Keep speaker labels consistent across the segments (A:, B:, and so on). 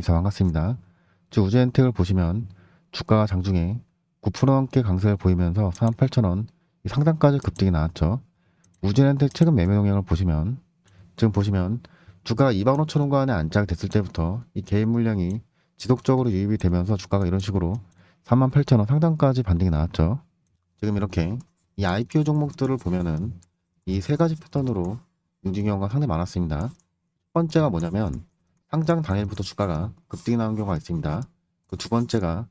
A: 대입사 반갑습니다. 즉 우주엔텍을 보시면 주가가 장중에 9% 넘게 강세를 보이면서 48,000원 상단까지 급등이 나왔죠. 우주엔텍 최근 매매 동향을 보시면 지금 보시면 주가가 25,000원권에 안착 됐을 때부터 이 개인 물량이 지속적으로 유입이 되면서 주가가 이런 식으로 38,000원 상단까지 반등이 나왔죠. 지금 이렇게 이 IPO 종목들을 보면은 이 세 가지 패턴으로 경우가 상당히 많았습니다. 첫 번째가 뭐냐면 상장 당일부터 주가가 급등이 나온 경우가 있습니다. 그 두 번째가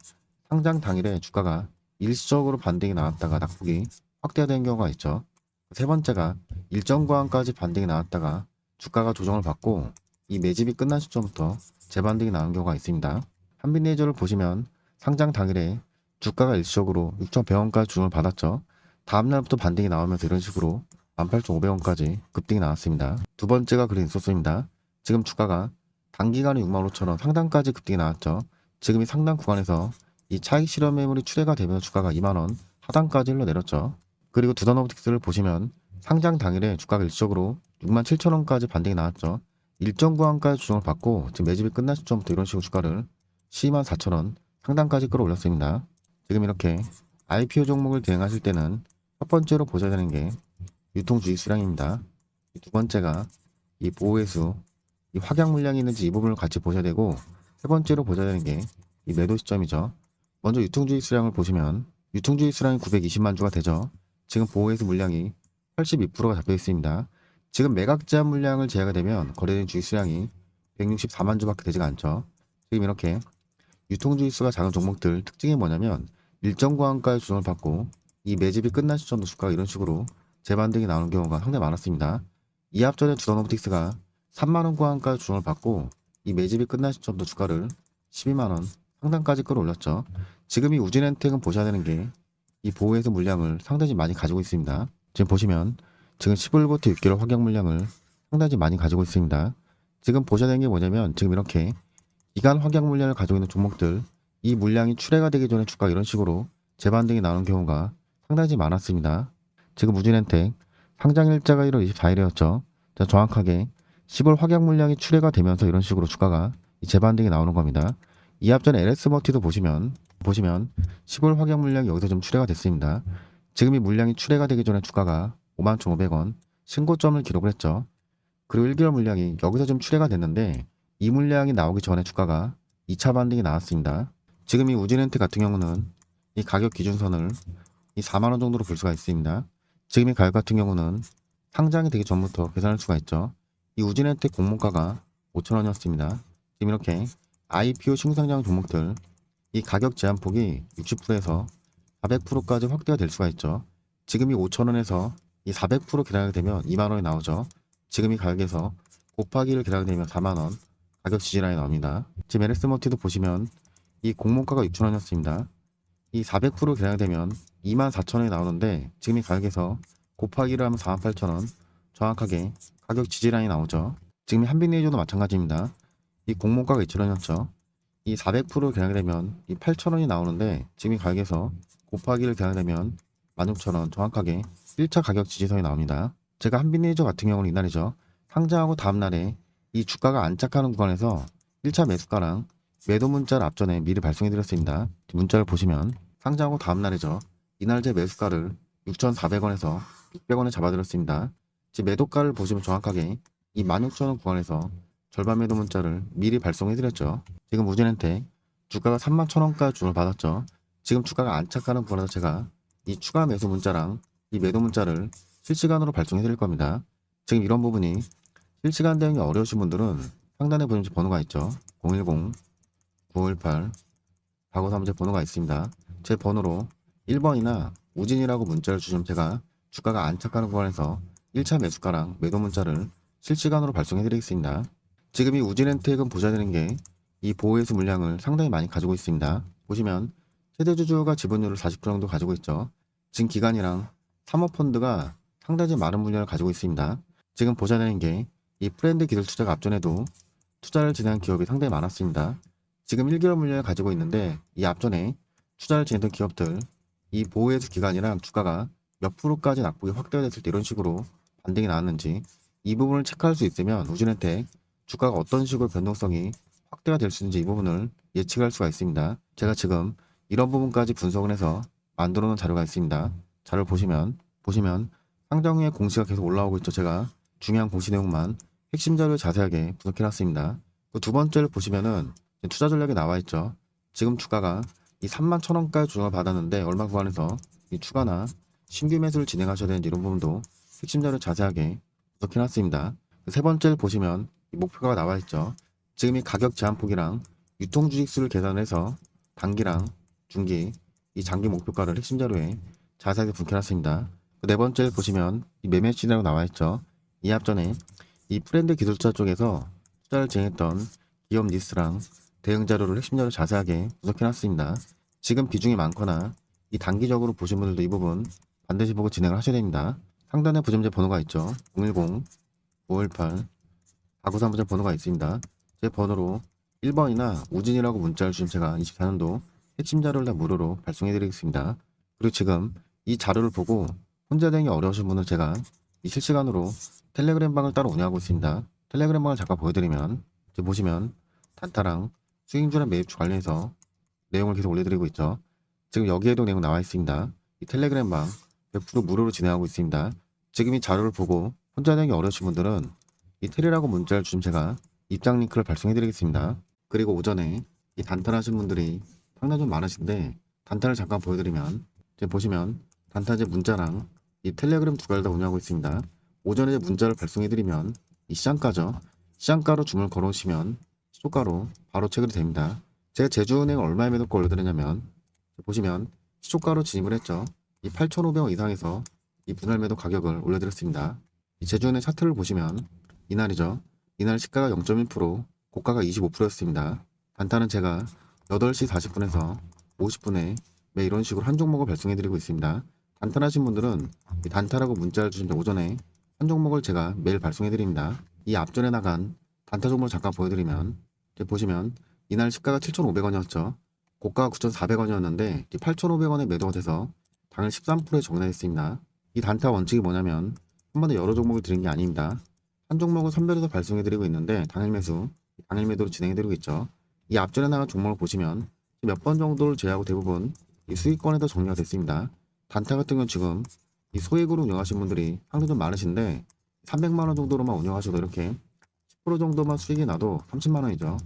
A: 상장 당일에 주가가 일시적으로 반등이 나왔다가 낙폭이 확대된 경우가 있죠. 세 번째가 일정 구간까지 반등이 나왔다가 주가가 조정을 받고 이 매집이 끝난 시점부터 재반등이 나온 경우가 있습니다. 한빛레이저를 보시면 상장 당일에 주가가 일시적으로 6,100원까지 조정을 받았죠. 다음날부터 반등이 나오면서 이런 식으로 18,500원까지 급등이 나왔습니다. 두 번째가 그린 소스입니다. 지금 주가가 단기간에 65,000원 상단까지 급등이 나왔죠. 지금 이 상단 구간에서 이 차익 실현 매물이 출회가 되면서 주가가 2만원 하단까지 흘러내렸죠. 그리고 두더노브틱스를 보시면 상장 당일에 주가가 일시적으로 67,000원까지 반등이 나왔죠. 일정 구간까지 조정을 받고 지금 매집이 끝난 시점부터 이런 식으로 주가를 124,000원 상단까지 끌어올렸습니다. 지금 이렇게 IPO 종목을 대응하실 때는 첫 번째로 보셔야 되는 게 유통주의 수량입니다. 이두 번째가 이 보호회수, 이 확약 물량이 있는지 이 부분을 같이 보셔야 되고 세 번째로 보셔야 되는 게 이 매도 시점이죠. 먼저 유통주의 수량을 보시면 유통주의 수량이 920만 주가 되죠. 지금 보호회수 물량이 82%가 잡혀 있습니다. 지금 매각 제한 물량을 제외가 되면 거래된 주의 수량이 164만 주밖에 되지가 않죠. 지금 이렇게 유통주의 수가 작은 종목들 특징이 뭐냐면 일정 구간까지 조정을 받고 이 매집이 끝난 시점도 주가가 이런 식으로 재반등이 나오는 경우가 상당히 많았습니다. 이 앞전에 주더노브틱스가 3만원 구간까지 조정을 받고 이 매집이 끝난 시점도 주가를 12만원 상단까지 끌어올렸죠. 지금 이 우진엔텍은 보셔야 되는 게 이 보호해서 물량을 상당히 많이 가지고 있습니다. 지금 보시면 지금 11부터 6개월 확약 물량을 상당히 많이 가지고 있습니다. 지금 보셔야 되는 게 뭐냐면 지금 이렇게 기간 확약 물량을 가지고 있는 종목들 이 물량이 출회가 되기 전에 주가가 이런 식으로 재반등이 나오는 경우가 상당히 많았습니다. 지금 우진엔텍 상장 일자가 1월 24일이었죠. 자, 정확하게 10월 확약 물량이 출회가 되면서 이런 식으로 주가가 이 재반등이 나오는 겁니다. 이 앞전 LS버티도 보시면 보시면 10월 확약 물량이 여기서 좀 출회가 됐습니다. 지금 이 물량이 출회가 되기 전에 주가가 51,500원 신고점을 기록을 했죠. 그리고 1개월 물량이 여기서 좀 출회가 됐는데 이 물량이 나오기 전에 주가가 2차 반등이 나왔습니다. 지금 이 우진엔트 같은 경우는 이 가격 기준선을 이 4만 원 정도로 볼 수가 있습니다. 지금 이 가격 같은 경우는 상장이 되기 전부터 계산할 수가 있죠. 이 우진엔텍 공모가가 5,000원이었습니다. 지금 이렇게 IPO 신상장 종목들 이 가격 제한폭이 60%에서 400%까지 확대가 될 수가 있죠. 지금 이 5,000원에서 이 400% 계산하게 되면 2만 원이 나오죠. 지금 이 가격에서 곱하기를 계산하게 되면 4만 원 가격 지지라인이 나옵니다. 지금 LS머티도 보시면 이 공모가가 6,000원이었습니다. 이 400% 계산하게 되면 24,000원이 나오는데 지금 이 가격에서 곱하기를 하면 48,000원 정확하게 가격 지지라인이 나오죠. 지금 이 한빛레이저도 마찬가지입니다. 이 공모가가 2,000원이었죠. 이 400% 계산하게 되면 이 8,000원이 나오는데 지금 이 가격에서 곱하기를 계산하게 되면 16,000원 정확하게 1차 가격 지지선이 나옵니다. 제가 한빛레이저 같은 경우는 이날이죠. 상장하고 다음날에 이 주가가 안착하는 구간에서 1차 매수가랑 매도 문자를 앞전에 미리 발송해 드렸습니다. 문자를 보시면 상장하고 다음날이죠. 이날 제 매수가를 6,400원에서 600원에 잡아드렸습니다. 제 매도가를 보시면 정확하게 이 16,000원 구간에서 절반 매도 문자를 미리 발송해 드렸죠. 지금 우진한테 주가가 31,000원까지 주문을 받았죠. 지금 주가가 안착하는 구간에서 제가 이 추가 매수 문자랑 이 매도 문자를 실시간으로 발송해 드릴 겁니다. 지금 이런 부분이 실시간 대응이 어려우신 분들은 상단에 보이는 번호가 있죠. 010 918 과거사무 제 번호가 있습니다. 제 번호로 1번이나 우진이라고 문자를 주시면 제가 주가가 안착하는 구간에서 1차 매수가랑 매도 문자를 실시간으로 발송해 드리겠습니다. 지금 이 우진엔텍은 보셔야 되는 게 이 보호회수 물량을 상당히 많이 가지고 있습니다. 보시면 최대 주주가 지분율을 40% 정도 가지고 있죠. 지금 기관이랑 사모펀드가 상당히 많은 물량을 가지고 있습니다. 지금 보셔야 되는 게 이 프렌드 기술 투자가 앞전에도 투자를 진행한 기업이 상당히 많았습니다. 지금 1개월 물량을 가지고 있는데 이 앞전에 투자를 진행했던 기업들 이 보호회수 기간이랑 주가가 몇 프로까지 낙폭이 확대가 됐을 때 이런 식으로 반등이 나왔는지 이 부분을 체크할 수 있으면 우진엔텍 주가가 어떤 식으로 변동성이 확대가 될 수 있는지 이 부분을 예측할 수가 있습니다. 제가 지금 이런 부분까지 분석을 해서 만들어 놓은 자료가 있습니다. 자료를 보시면 보시면 상장 후에 공시가 계속 올라오고 있죠. 제가 중요한 공시 내용만 핵심 자료를 자세하게 분석해 놨습니다. 그 두 번째를 보시면은 투자 전략에 나와 있죠. 지금 주가가 이 3만 천 원까지 조정을 받았는데 얼마 구간에서 이 추가나 신규 매수를 진행하셔야 되는지 이런 부분도 핵심 자료 자세하게 분석해 놨습니다. 그세 번째를 보시면 이 목표가 나와 있죠. 지금 이 가격 제한폭이랑 유통 주식수를 계산해서 단기랑 중기, 이 장기 목표가를 핵심 자료에 자세하게 분석해 놨습니다. 그네 번째를 보시면 이 매매 시나리오 나와 있죠. 이 앞전에 이 프렌드 기술자 쪽에서 투자를 진행했던 기업 리스트랑 대응 자료를 핵심 자료 자세하게 분석해 놨습니다. 지금 비중이 많거나 이 단기적으로 보신 분들도 이 부분 반드시 보고 진행을 하셔야 됩니다. 상단에 부점제 번호가 있죠. 010, 518, 4933부점 번호가 있습니다. 제 번호로 1번이나 우진이라고 문자를 주시면 제가 24년도 핵심 자료를 다 무료로 발송해 드리겠습니다. 그리고 지금 이 자료를 보고 혼자 대응이 어려우신 분은 제가 이 실시간으로 텔레그램 방을 따로 운영하고 있습니다. 텔레그램 방을 잠깐 보여드리면 지금 보시면 단타랑 수익주랑 매입주 관련해서 내용을 계속 올려드리고 있죠. 지금 여기에도 내용 나와 있습니다. 이 텔레그램 방 100% 무료로 진행하고 있습니다. 지금 이 자료를 보고 혼자 대응이 어려우신 분들은 이 텔이라고 문자를 주시면 제가 입장 링크를 발송해 드리겠습니다. 그리고 오전에 이 단타를 하신 분들이 상당히 좀 많으신데 단타를 잠깐 보여드리면 지금 보시면 단타제 문자랑 이 텔레그램 두 가지를 다 운영하고 있습니다. 오전에 문자를 발송해드리면 이 시장가죠. 시장가로 주문을 걸어오시면 시초가로 바로 체결이 됩니다. 제가 제주은행 얼마에 매도가 올려드렸냐면 보시면 시초가로 진입을 했죠. 이 8,500원 이상에서 이 분할 매도 가격을 올려드렸습니다. 이 제주은행 차트를 보시면 이날이죠. 이날 시가가 0.1% 고가가 25%였습니다. 단타는 제가 8시 40분에서 50분에 매 이런 식으로 한 종목을 발송해드리고 있습니다. 단타하신 분들은 이 단타라고 문자를 주시면 오전에 한 종목을 제가 매일 발송해드립니다. 이 앞전에 나간 단타 종목을 잠깐 보여드리면 보시면 이날 시가가 7,500원이었죠. 고가가 9,400원이었는데 8,500원에 매도가 돼서 당일 13%에 정리했습니다. 이 단타 원칙이 뭐냐면 한 번에 여러 종목을 드린 게 아닙니다. 한 종목을 선별해서 발송해드리고 있는데 당일 매수, 당일 매도로 진행해드리고 있죠. 이 앞전에 나간 종목을 보시면 몇 번 정도를 제외하고 대부분 이 수익권에도 정리가 됐습니다. 단타 같은 경우는 지금 이 소액으로 운영하신 분들이 상당히 좀 많으신데 300만 원 정도로만 운영하셔도 이렇게 10% 정도만 수익이 나도 30만 원이죠.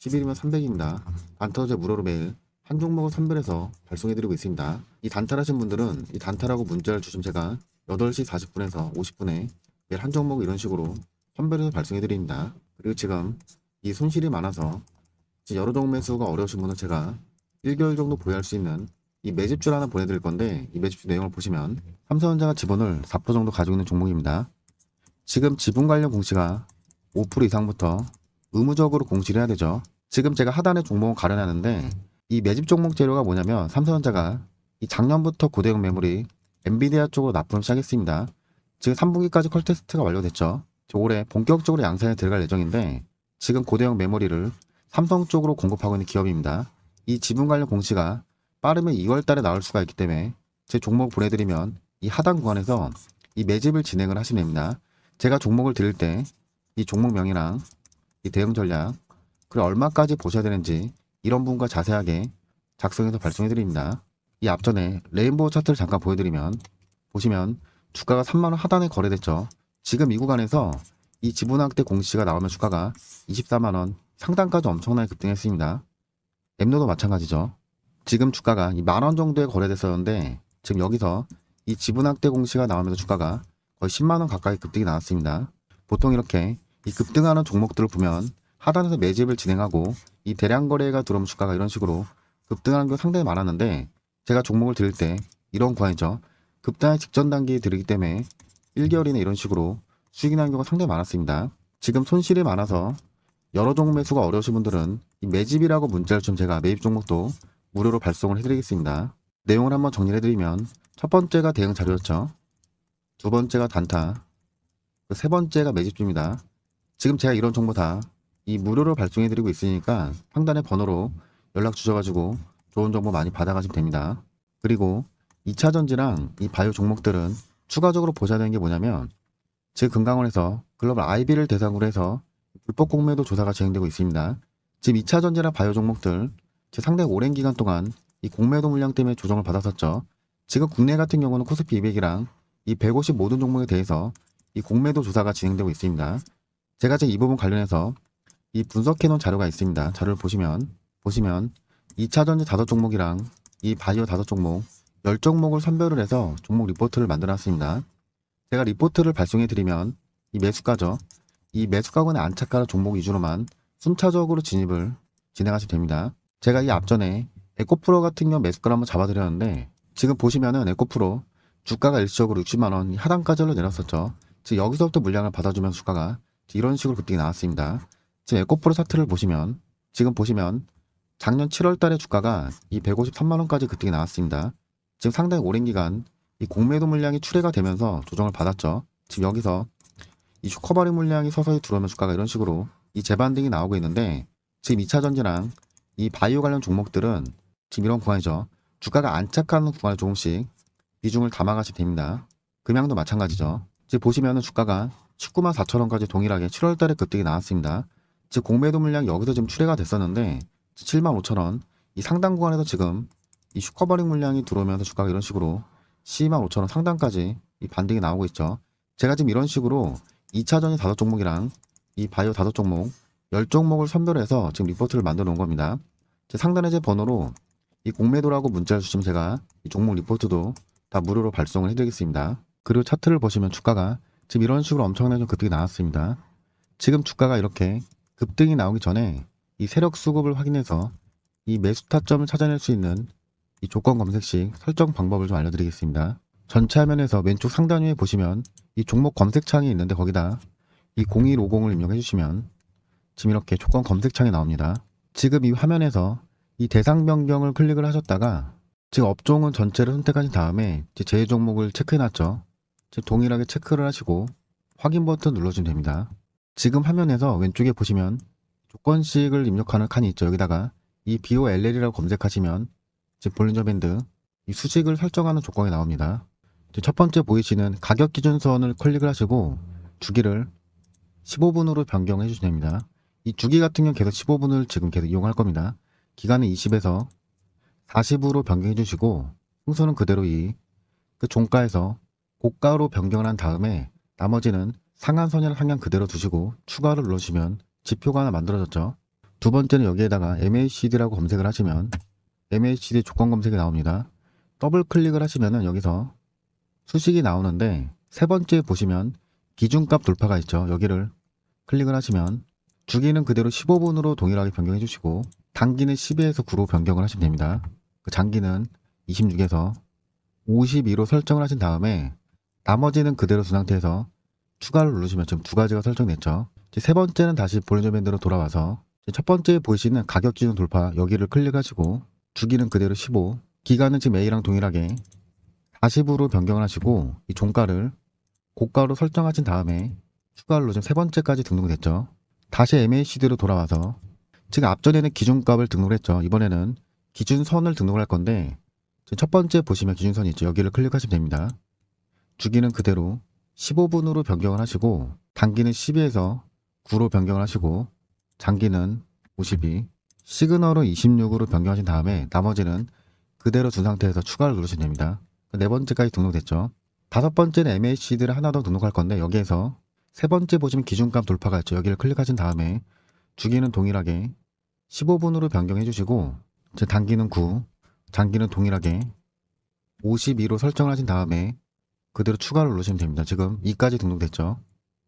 A: 10일이면 300입니다. 단타제 무료로 매일 한 종목을 선별해서 발송해드리고 있습니다. 이 단타하신 분들은 이 단타라고 문자를 주시면 제가 8시 40분에서 50분에 매일 한 종목을 이런 식으로 선별해서 발송해드립니다. 그리고 지금 이 손실이 많아서 여러 종목 매수가 어려우신 분은 제가 1개월 정도 보유할 수 있는 이 매집줄 하나 보내드릴 건데 이 매집줄 내용을 보시면 삼성전자가 지분을 4% 정도 가지고 있는 종목입니다. 지금 지분 관련 공시가 5% 이상부터 의무적으로 공시를 해야 되죠. 지금 제가 하단에 종목을 가려놨는데 이 매집 종목 재료가 뭐냐면 삼성전자가 이 작년부터 고대형 메모리 엔비디아 쪽으로 납품을 시작했습니다. 지금 3분기까지 컬 테스트가 완료됐죠. 올해 본격적으로 양산에 들어갈 예정인데 지금 고대형 메모리를 삼성 쪽으로 공급하고 있는 기업입니다. 이 지분 관련 공시가 빠르면 2월 달에 나올 수가 있기 때문에 제 종목 보내드리면 이 하단 구간에서 이 매집을 진행을 하시면 됩니다. 제가 종목을 드릴 때 이 종목명이랑 이 대응 전략 그리고 얼마까지 보셔야 되는지 이런 부분과 자세하게 작성해서 발송해 드립니다. 이 앞전에 레인보우 차트를 잠깐 보여드리면 보시면 주가가 3만원 하단에 거래됐죠. 지금 이 구간에서 이 지분학대 공시가 나오면 주가가 24만원 상단까지 엄청나게 급등했습니다. 엠노도 마찬가지죠. 지금 주가가 이 만원 정도에 거래됐었는데 지금 여기서 이 지분학대 공시가 나오면서 주가가 거의 10만원 가까이 급등이 나왔습니다. 보통 이렇게 이 급등하는 종목들을 보면 하단에서 매집을 진행하고 이 대량 거래가 들어오면 주가가 이런 식으로 급등하는 게 상당히 많았는데 제가 종목을 들을 때 이런 구간이죠. 급등의 직전 단계에 들기 때문에 1개월이나 이런 식으로 수익이 나는 경우가 상당히 많았습니다. 지금 손실이 많아서 여러 종목 매수가 어려우신 분들은 이 매집이라고 문자를 좀 제가 매입 종목도 무료로 발송을 해드리겠습니다. 내용을 한번 정리를 해드리면 첫 번째가 대응 자료였죠. 두 번째가 단타, 그세 번째가 매집주입니다. 지금 제가 이런 정보 다 이 무료로 발송해드리고 있으니까 상단의 번호로 연락 주셔가지고 좋은 정보 많이 받아가시면 됩니다. 그리고 2차 전지랑 이 바이오 종목들은 추가적으로 보셔야 되는 게 뭐냐면 지금 금강원에서 글로벌 IB를 대상으로 해서 불법 공매도 조사가 진행되고 있습니다. 지금 2차 전지나 바이오 종목들 지금 상당히 오랜 기간 동안 이 공매도 물량 때문에 조정을 받았었죠. 지금 국내 같은 경우는 코스피 200이랑 이 150 모든 종목에 대해서 이 공매도 조사가 진행되고 있습니다. 제가 지금 이 부분 관련해서 이 분석해 놓은 자료가 있습니다. 자료를 보시면 보시면 2차 전지 다섯 종목이랑 이 바이오 다섯 종목 10종목을 선별을 해서 종목 리포트를 만들어 놨습니다. 제가 리포트를 발송해 드리면 이 매수가죠. 이 매수가군의 안착가를 종목 위주로만 순차적으로 진입을 진행하시면 됩니다. 제가 이 앞전에 에코프로 같은 경우 매수가를 한번 잡아드렸는데 지금 보시면은 에코프로 주가가 일시적으로 60만원 하단까지 내렸었죠. 즉 여기서부터 물량을 받아주면 주가가 이런 식으로 급등이 나왔습니다. 지금 에코프로 차트를 보시면 지금 보시면 작년 7월 달에 주가가 이 153만 원까지 급등이 나왔습니다. 지금 상당히 오랜 기간 이 공매도 물량이 출회가 되면서 조정을 받았죠. 지금 여기서 이 슈커버리 물량이 서서히 들어오면 주가가 이런 식으로 이 재반등이 나오고 있는데 지금 2차 전지랑 이 바이오 관련 종목들은 지금 이런 구간이죠. 주가가 안착하는 구간에 조금씩 비중을 담아가시면 됩니다. 금양도 마찬가지죠. 지금 보시면은 주가가 19만 4천 원까지 동일하게 7월 달에 급등이 나왔습니다. 즉 공매도 물량 여기서 지금 출회가 됐었는데 7만 5천 원. 이 상단 구간에서 지금 이 슈커버링 물량이 들어오면서 주가가 이런 식으로 12만 5천 원 상단까지 이 반등이 나오고 있죠. 제가 지금 이런 식으로 2차 전지 다섯 종목이랑 이 바이오 다섯 종목 10종목을 선별해서 지금 리포트를 만들어 놓은 겁니다. 제 상단에 제 번호로 이 공매도라고 문자를 주시면 제가 이 종목 리포트도 다 무료로 발송을 해드리겠습니다. 그리고 차트를 보시면 주가가 지금 이런 식으로 엄청나게 급등이 나왔습니다. 지금 주가가 이렇게 급등이 나오기 전에 이 세력 수급을 확인해서 이 매수 타점을 찾아낼 수 있는 이 조건 검색식 설정 방법을 좀 알려드리겠습니다. 전체 화면에서 왼쪽 상단 위에 보시면 이 종목 검색창이 있는데 거기다 이 0150을 입력해 주시면 지금 이렇게 조건 검색창이 나옵니다. 지금 이 화면에서 이 대상 변경을 클릭을 하셨다가 지금 업종은 전체를 선택하신 다음에 이제 제 종목을 체크해 놨죠. 동일하게 체크를 하시고 확인 버튼 눌러주면 됩니다. 지금 화면에서 왼쪽에 보시면 조건식을 입력하는 칸이 있죠. 여기다가 이 BOLL이라고 검색하시면 지금 볼린저 밴드 이 수식을 설정하는 조건이 나옵니다. 첫 번째 보이시는 가격 기준선을 클릭을 하시고 주기를 15분으로 변경해 주시면 됩니다. 이 주기 같은 경우 계속 15분을 지금 계속 이용할 겁니다. 기간은 20에서 40으로 변경해 주시고 순서는 그대로 이 그 종가에서 고가로 변경을 한 다음에 나머지는 상한선이랑 상향 그대로 두시고 추가를 눌러주시면 지표가 하나 만들어졌죠. 두 번째는 여기에다가 MACD라고 검색을 하시면 MACD 조건 검색이 나옵니다. 더블 클릭을 하시면은 여기서 수식이 나오는데 세 번째 보시면 기준값 돌파가 있죠. 여기를 클릭을 하시면 주기는 그대로 15분으로 동일하게 변경해 주시고 단기는 12에서 9로 변경을 하시면 됩니다. 그 장기는 26에서 52로 설정을 하신 다음에 나머지는 그대로 둔 상태에서 추가를 누르시면 지금 두 가지가 설정됐죠. 세 번째는 다시 볼린저 밴드로 돌아와서 첫 번째 보이시는 가격 기준 돌파 여기를 클릭하시고 주기는 그대로 15 기간은 지금 A랑 동일하게 40으로 변경을 하시고 이 종가를 고가로 설정하신 다음에 추가를 누르시면 세 번째까지 등록이 됐죠. 다시 MACD로 돌아와서 지금 앞전에는 기준값을 등록을 했죠. 이번에는 기준선을 등록을 할 건데 지금 첫 번째 보시면 기준선이 있죠. 여기를 클릭하시면 됩니다. 주기는 그대로 15분으로 변경을 하시고 단기는 12에서 9로 변경을 하시고 장기는 52 시그널은 26으로 변경하신 다음에 나머지는 그대로 둔 상태에서 추가를 누르시면 됩니다. 네 번째까지 등록됐죠. 다섯 번째는 MACD를 하나 더 등록할 건데 여기에서 세 번째 보시면 기준값 돌파가 있죠. 여기를 클릭하신 다음에 주기는 동일하게 15분으로 변경해 주시고 이제 단기는 9, 장기는 동일하게 52로 설정을 하신 다음에 그대로 추가를 누르시면 됩니다. 지금 2까지 등록됐죠.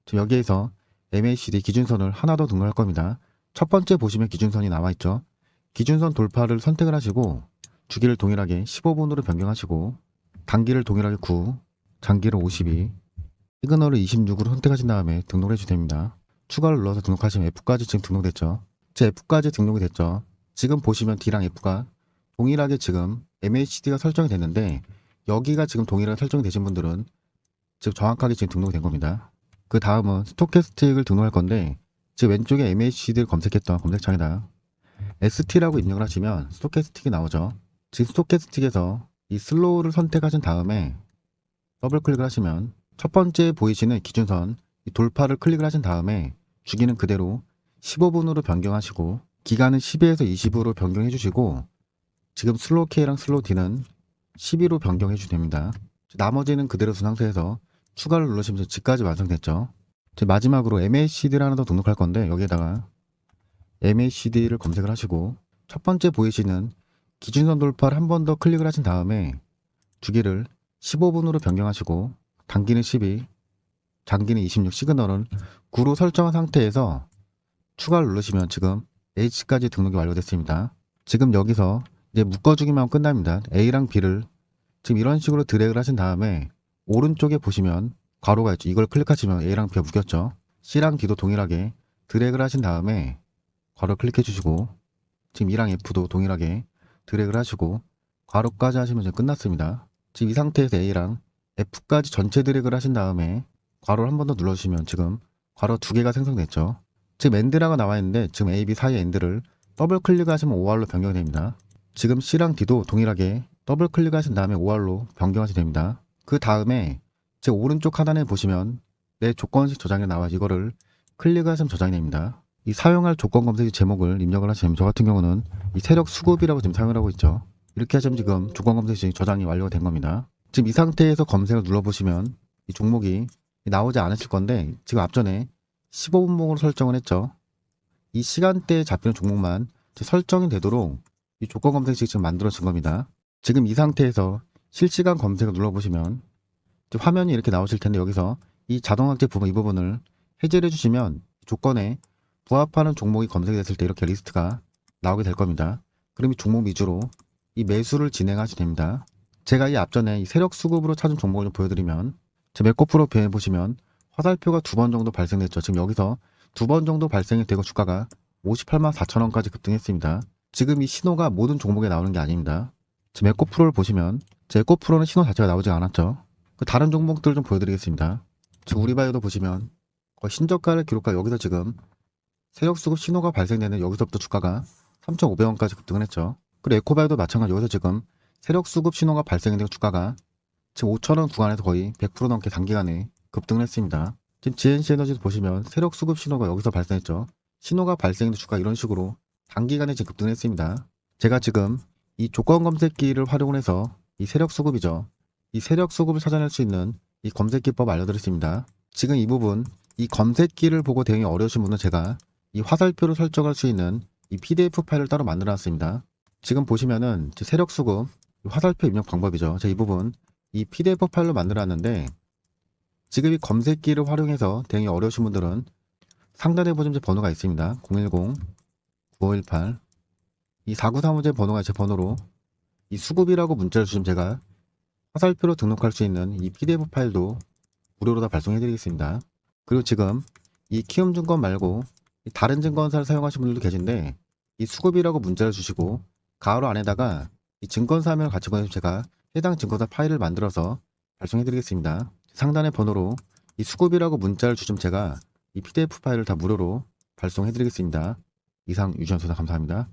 A: 지금 여기에서 MACD 기준선을 하나 더 등록할 겁니다. 첫 번째 보시면 기준선이 나와 있죠. 기준선 돌파를 선택을 하시고 주기를 동일하게 15분으로 변경하시고 단기를 동일하게 9, 장기를 52, 시그널을 26으로 선택하신 다음에 등록을 해주셔야 됩니다. 추가를 눌러서 등록하시면 F까지 지금 등록됐죠. 제 F까지 등록이 됐죠. 지금 보시면 D랑 F가 동일하게 지금 MACD가 설정이 됐는데 여기가 지금 동일하게 설정이 되신 분들은 지금 정확하게 지금 등록이 된 겁니다. 그 다음은 스토캐스틱을 등록할 건데 지금 왼쪽에 MACD를 검색했던 검색창에다 ST라고 입력을 하시면 스토캐스틱이 나오죠. 지금 스토캐스틱에서 이 슬로우를 선택하신 다음에 더블 클릭을 하시면 첫 번째 보이시는 기준선 이 돌파를 클릭을 하신 다음에 주기는 그대로 15분으로 변경하시고 기간은 12에서 20으로 변경해 주시고 지금 슬로우 K랑 슬로우 D는 12로 변경해 주시면 됩니다. 나머지는 그대로 둔 상태에서 추가를 누르시면 집까지 완성됐죠. 마지막으로 MACD를 하나 더 등록할 건데 여기에다가 MACD를 검색을 하시고 첫 번째 보이시는 기준선 돌파를 한 번 더 클릭을 하신 다음에 주기를 15분으로 변경하시고 단기는 12, 장기는 26, 시그널은 9로 설정한 상태에서 추가를 누르시면 지금 H까지 등록이 완료됐습니다. 지금 여기서 이제 묶어주기만 하면 끝납니다. A랑 B를 지금 이런 식으로 드래그를 하신 다음에 오른쪽에 보시면 괄호가 있죠. 이걸 클릭하시면 A랑 B가 묶였죠. C랑 D도 동일하게 드래그를 하신 다음에 괄호 클릭해 주시고 지금 E랑 F도 동일하게 드래그를 하시고 괄호까지 하시면 이제 끝났습니다. 지금 이 상태에서 A랑 F까지 전체 드래그를 하신 다음에 괄호를 한 번 더 눌러주시면 지금 괄호 두 개가 생성됐죠. 지금 엔드라가 나와 있는데 지금 A, B 사이 엔드를 더블 클릭하시면 OR로 변경이 됩니다. 지금 C랑 D도 동일하게 더블 클릭하신 다음에 OR로 변경하시면 됩니다. 그 다음에 제 오른쪽 하단에 보시면 내 조건식 저장이 나와 이거를 클릭하시면 저장이 됩니다. 이 사용할 조건 검색 제목을 입력을 하시면 저 같은 경우는 이 세력 수급이라고 지금 사용을 하고 있죠. 이렇게 하시면 지금 조건 검색이 저장이 완료가 된 겁니다. 지금 이 상태에서 검색을 눌러보시면 이 종목이 나오지 않으실 건데 지금 앞전에 15분목으로 설정을 했죠. 이 시간대에 잡히는 종목만 설정이 되도록 이 조건 검색식 지금 만들어진 겁니다. 지금 이 상태에서 실시간 검색을 눌러보시면 화면이 이렇게 나오실 텐데 여기서 이 자동학제 부분 이 부분을 해제를 해주시면 조건에 부합하는 종목이 검색됐을 때 이렇게 리스트가 나오게 될 겁니다. 그럼 이 종목 위주로 이 매수를 진행하시면 됩니다. 제가 이 앞전에 이 세력 수급으로 찾은 종목을 좀 보여드리면 제 맥코 프로필에 보시면 화살표가 두 번 정도 발생됐죠. 지금 여기서 두 번 정도 발생이 되고 주가가 58만 4천 원까지 급등했습니다. 지금 이 신호가 모든 종목에 나오는 게 아닙니다. 지금 에코 프로를 보시면 제 에코 프로는 신호 자체가 나오지 않았죠. 그 다른 종목들 좀 보여드리겠습니다. 지금 우리바이오도 보시면 거의 신저가를 기록하 여기서 지금 세력 수급 신호가 발생되는 여기서부터 주가가 3,500원까지 급등을 했죠. 그리고 에코바이오도 마찬가지 여기서 지금 세력 수급 신호가 발생되는 주가가 지금 5,000원 구간에서 거의 100% 넘게 단기간에 급등을 했습니다. 지금 GNC 에너지도 보시면 세력 수급 신호가 여기서 발생했죠. 신호가 발생된 주가 이런 식으로 단기간에 급등을 했습니다. 제가 지금 이 조건 검색기를 활용을 해서 이 세력 수급이죠. 이 세력 수급을 찾아낼 수 있는 이 검색 기법 알려드렸습니다. 지금 이 부분 이 검색기를 보고 대응이 어려우신 분은 제가 이 화살표로 설정할 수 있는 이 PDF 파일을 따로 만들어 놨습니다. 지금 보시면은 제 세력 수급 이 화살표 입력 방법이죠. 제가 이 부분 이 PDF 파일로 만들어 놨는데 지금 이 검색기를 활용해서 대응이 어려우신 분들은 상단에 보시면 제 번호가 있습니다. 010-9518 이 4935제 번호가 제 번호로 이 수급이라고 문자를 주시면 제가 화살표로 등록할 수 있는 이 PDF 파일도 무료로 다 발송해 드리겠습니다. 그리고 지금 이 키움 증권 말고 이 다른 증권사를 사용하시는 분들도 계신데 이 수급이라고 문자를 주시고 가로 안에다가 이 증권사명을 같이 보내주면 제가 해당 증권사 파일을 만들어서 발송해 드리겠습니다. 상단의 번호로 이 수급이라고 문자를 주시면 제가 이 PDF 파일을 다 무료로 발송해 드리겠습니다. 이상 유지연소사 감사합니다.